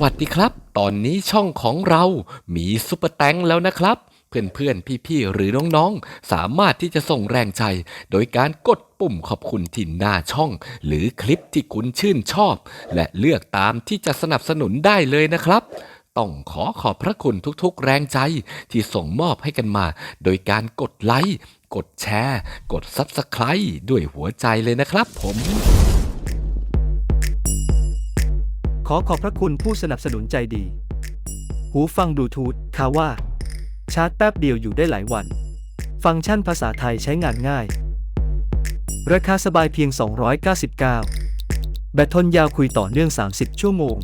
วัสดีครับ ตอนนี้ช่องของเรามีซุปเปอร์แตงแล้วนะครับ เพื่อนๆ พี่ๆ หรือน้องๆ สามารถที่จะส่งแรงใจ โดยการกดปุ่มขอบคุณที่หน้าช่อง หรือคลิปที่คุณชื่นชอบ และเลือกตามที่จะสนับสนุนได้เลยนะครับ ต้องขอขอบพระคุณทุกๆ แรงใจที่ส่งมอบให้กันมา โดยการกดไลค์ กดแชร์ กด Subscribe ด้วยหัวใจเลยนะครับผม อขอบพระคุณผู้สนับสนุนใจดี หูฟังบลูทูธคาว่า ชาร์จแป๊บเดียวอยู่ได้หลายวัน ฟังก์ชันภาษาไทยใช้งานง่าย ราคาสบายเพียง 299 แบตทนยาวคุยต่อเนื่อง 30 ชั่วโมง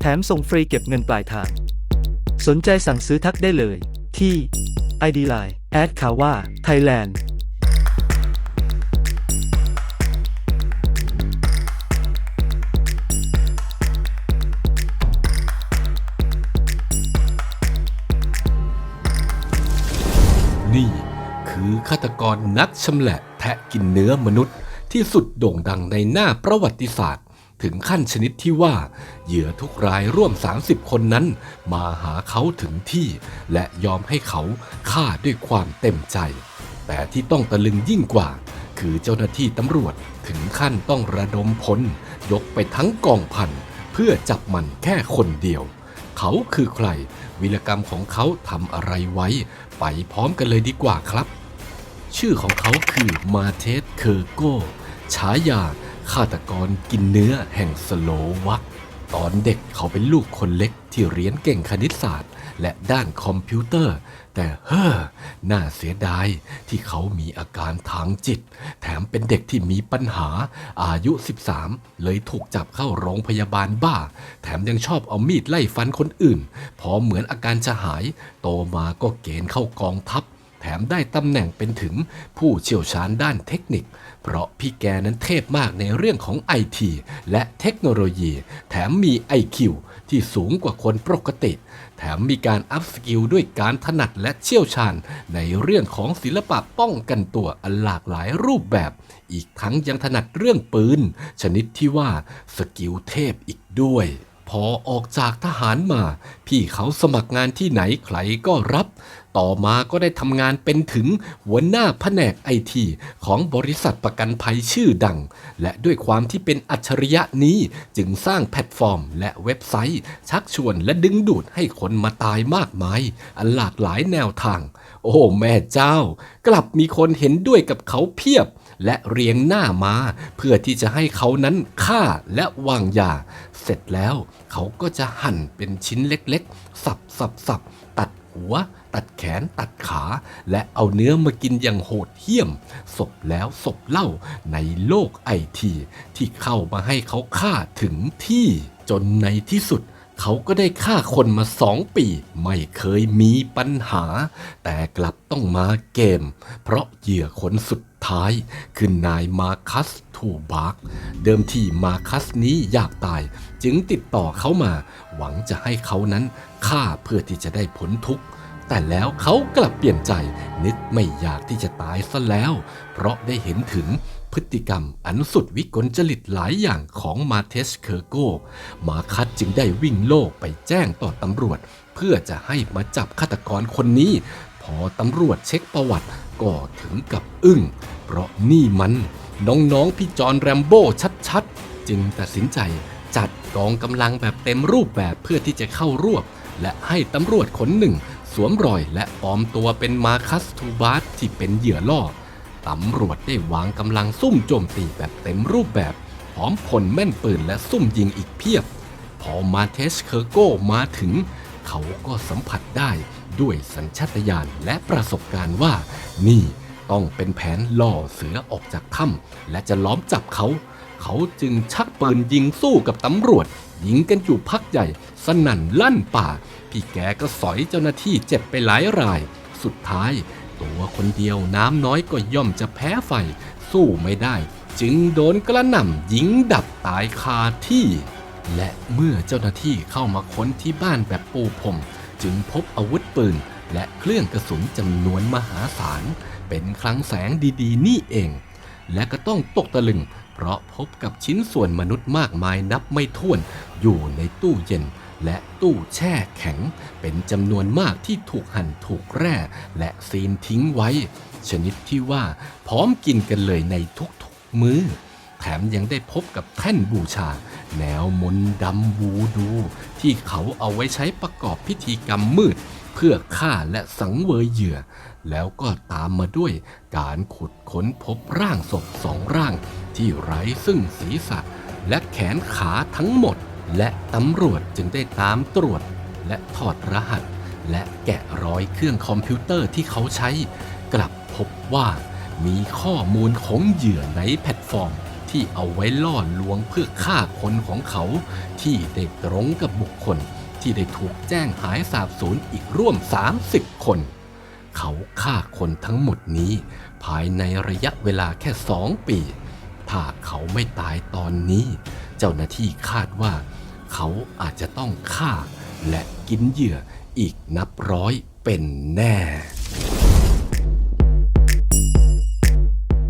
แถมส่งฟรีเก็บเงินปลายทาง สนใจสั่งซื้อทักได้เลย ที่ ID Line แอดคาว่า Thailand นี่าตกรนักชำแหละแทะกินเนื้อมนุษย์ที่สุดโด่งดังในหน้าประวัติศาสตร์ ถึงขั้นชนิดที่ว่า เหยื่อทุกรายร่วม 30 คนนั้น มาหาเขาถึงที่ และยอมให้เขาฆ่าด้วยความเต็มใจ แต่ที่ต้องตะลึงยิ่งกว่า คือเจ้าหน้าที่ตำรวจถึงขั้นต้องระดมพลยกไปทั้งกองพันเพื่อจับมันแค่คนเดียว เขาคือใคร วิรกรรมของเขาทำอะไรไว้ ไปพร้อมกันเลยดีกว่าครับ ชื่อของเขาคือมาเทสเคอร์โกฉายาฆาตกรกินเนื้อแห่งสโลวัก ตอนเด็กเขาเป็นลูกคนเล็กที่เรียนเก่งคณิตศาสตร์ และด้านคอมพิวเตอร์ แต่เฮ้อ น่าเสียดายที่เขามีอาการทางจิต แถมเป็นเด็กที่มีปัญหา อายุ 13 เลยถูกจับเข้าโรงพยาบาลบ้า แถมยังชอบเอามีดไล่ฟันคนอื่น พอเหมือนอาการจะหาย โตมาก็เกณฑ์เข้ากองทัพ แถมได้ตำแหน่งเป็นถึงผู้เชี่ยวชาญด้านเทคนิค เพราะพี่แกนั้นเทพมากในเรื่องของไอทีและเทคโนโลยี แถมมี IQ ที่สูงกว่าคนปกติ แถมมีการอัพสกิลด้วยการถนัดและเชี่ยวชาญ ในเรื่องของศิลปะป้องกันตัวอันหลากหลายรูปแบบ อีกทั้งยังถนัดเรื่องปืน ชนิดที่ว่าสกิลเทพอีกด้วย พอออกจากทหารมา พี่เขาสมัครงานที่ไหนใครก็รับ ต่อมาก็ได้ทำงานเป็นถึงหัวหน้าแผนกไอทีของบริษัทประกันภัยชื่อดัง และด้วยความที่เป็นอัจฉริยะนี้จึงสร้างแพลตฟอร์ม และเว็บไซต์ ชักชวนและดึงดูดให้คนมาตายมากมาย อันหลากหลายแนวทาง โอ้แม่เจ้า กลับมีคนเห็นด้วยกับเขาเพียบ และเรียงหน้ามาเพื่อที่จะให้เขานั้นฆ่าและวางยา เสร็จแล้วเขาก็จะหั่นเป็นชิ้นเล็กๆ สับสับสับตัดหัว ตัดแขนตัดขา และเอาเนื้อมากินอย่างโหดเหี้ยม ศพแล้วศพเล่าในโลกไอที ที่เข้ามาให้เขาฆ่าถึงที่จนในที่สุด เขาก็ได้ฆ่าคนมาสองปี ไม่เคยมีปัญหา แต่กลับต้องมาเกม เพราะเหยื่อคนสุดท้าย คือนายมาคัสทูบาร์กเดิมที่มาคัสนี้อยากตาย จึงติดต่อเขามา หวังจะให้เขานั้นฆ่าเพื่อที่จะได้ผลทุกข์แต่แล้วเขากลับเปลี่ยนใจ นึกไม่อยากที่จะตายซะแล้ว เพราะได้เห็นถึง พฤติกรรมอันสุดวิกลจริตหลายอย่างของมาเทสเคอร์โก มาคัสจึงได้วิ่งโลกไปแจ้งต่อตำรวจ เพื่อจะให้มาจับฆาตกรคนนี้ พอตำรวจเช็คประวัติก็ถึงกับอึ้ง เพราะนี่มัน น้องๆพี่จอนแรมโบ้ชัดๆ จึงตัดสินใจจัดกองกำลังแบบเต็มรูปแบบเพื่อที่จะเข้ารวบ และให้ตำรวจคนหนึ่ง สวมรอยและปลอมตัวเป็นมาคัสทูบาสที่เป็นเหยื่อล่อ ตำรวจได้วางกำลังซุ่มโจมตีแบบเต็มรูปแบบพร้อมพลแม่นปืนและซุ่มยิงอีกเพียบ พอมาเทสเคอร์โกมาถึง เขาก็สัมผัสได้ด้วยสัญชาตญาณและประสบการณ์ว่า นี่ต้องเป็นแผนล่อเสือออกจากถ้ำและจะล้อมจับเขา เขาจึงชักปืนยิงสู้กับตำรวจ ยิงกันอยู่พักใหญ่ สนั่นลั่นป่า พี่แกก็สอยเจ้าหน้าที่เจ็บไปหลายราย สุดท้าย ตัวคนเดียวน้ำน้อยก็ย่อมจะแพ้ไฟ สู้ไม่ได้ จึงโดนกระหน่ำยิงดับตายคาที่ และเมื่อเจ้าหน้าที่เข้ามาค้นที่บ้านแบบปูพรมจึงพบอาวุธปืน และเครื่องกระสุนจำนวนมหาศาล เป็นคลังแสงดีๆ นี่เอง และก็ต้องตกตะลึง เพราะพบกับชิ้นส่วนมนุษย์มากมายนับไม่ถ้วนอยู่ในตู้เย็น และตู้แช่แข็งเป็นจำนวนมากที่ถูกหั่นถูกแร่และซีนทิ้งไว้ ชนิดที่ว่าพร้อมกินกันเลยในทุกๆมื้อ แถมยังได้พบกับแท่นบูชา แนวมนดำวูดู ที่เขาเอาไว้ใช้ประกอบพิธีกรรมมืด เพื่อฆ่าและสังเวยเหยื่อ แล้วก็ตามมาด้วยการขุดค้นพบร่างศพสองร่าง ที่ไร้ซึ่งศีรษะและแขนขาทั้งหมด และตำรวจจึงได้ตามตรวจและถอดรหัส และแกะรอยเครื่องคอมพิวเตอร์ที่เขาใช้ กลับพบว่ามีข้อมูลของเหยื่อในแพลตฟอร์ม ที่เอาไว้ล่อลวงเพื่อฆ่าคนของเขา ที่ได้ตรงกับบุคคล ที่ได้ถูกแจ้งหายสาบสูญอีกร่วม 30 คน เขาฆ่าคนทั้งหมดนี้ ภายในระยะเวลาแค่สองปี ถ้าเขาไม่ตายตอนนี้ เจ้าหน้าที่คาดว่า เขาอาจจะต้องฆ่า และกินเหยื่ออีกนับร้อยเป็นแน่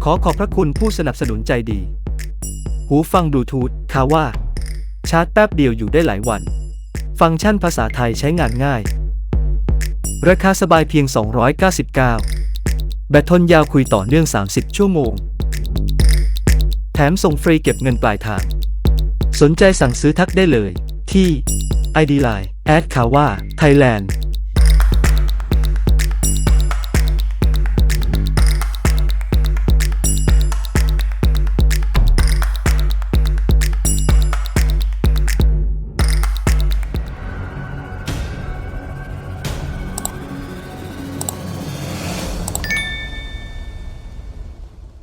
ขอขอบพระคุณผู้สนับสนุนใจดี หูฟังบลูทูธคาว่า ชาร์จแป๊บเดียวอยู่ได้หลายวัน ฟังก์ชันภาษาไทยใช้งานง่าย ราคาสบายเพียง 299 แบตทนยาวคุยต่อเนื่อง 30 ชั่วโมง แถมส่งฟรีเก็บเงินปลายทาง สนใจสั่งซื้อทักได้เลย ที่ ID Line แอดคาว่า Thailand